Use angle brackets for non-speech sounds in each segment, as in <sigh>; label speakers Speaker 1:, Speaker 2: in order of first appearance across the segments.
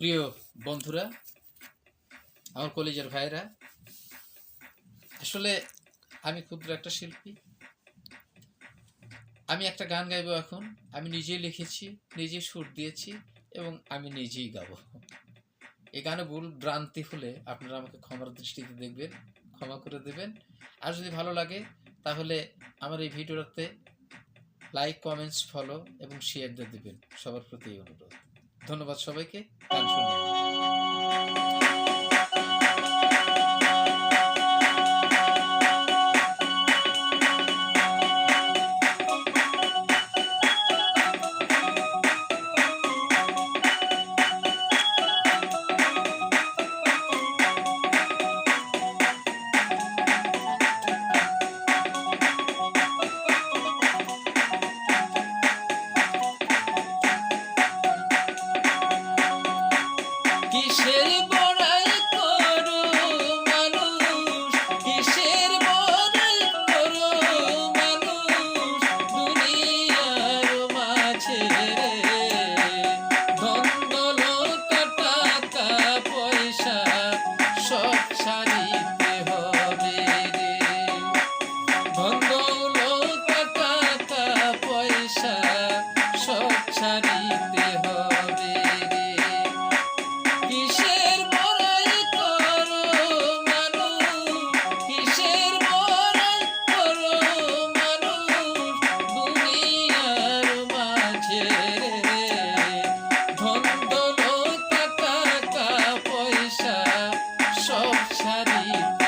Speaker 1: প্রিয় বন্ধুরা, আমার কলেজের ভাইরা আসলে আমি ক্ষুদ্র একটা শিল্পী। আমি একটা গান গাইবো এখন, আমি নিজেই লিখেছি নিজে সুর দিয়েছি এবং আমি নিজেই গাবো। এই গানে ভুল ভ্রান্তি হলে আপনারা আমাকে ক্ষমার দৃষ্টিতে দেখবেন, ক্ষমা করে দেবেন। আর যদি ভালো লাগে, তাহলে আমার এই ভিডিওটাতে লাইক কমেন্টস ফলো এবং শেয়ার দিয়ে দেবেন। সবার প্রতি অনুরোধ। ধন্যবাদ সবাইকে। গান শুনুন ছাড়িতে হবে রে। কিসের বড়াই করো মানুষ? কিসের বড়াই করো মানুষ? দুনিয়ার মাঝে ধন দৌলতা টাকা পয়সা সব ছাড়িতে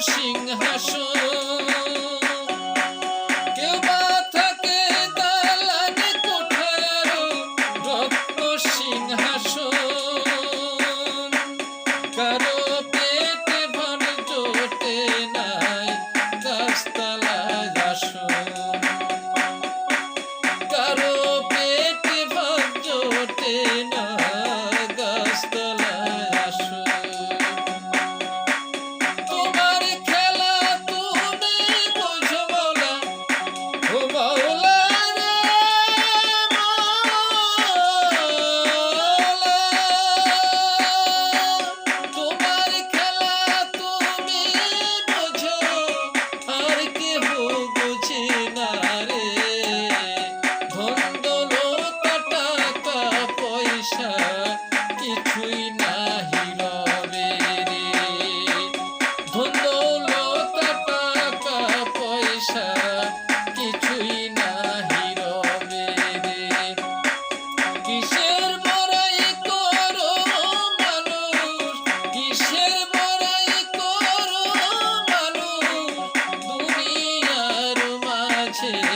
Speaker 1: সিংহাসন। কেউ বা থাকে দালানে কোঠার রক্ত সিংহাসন। কারণ action. <laughs>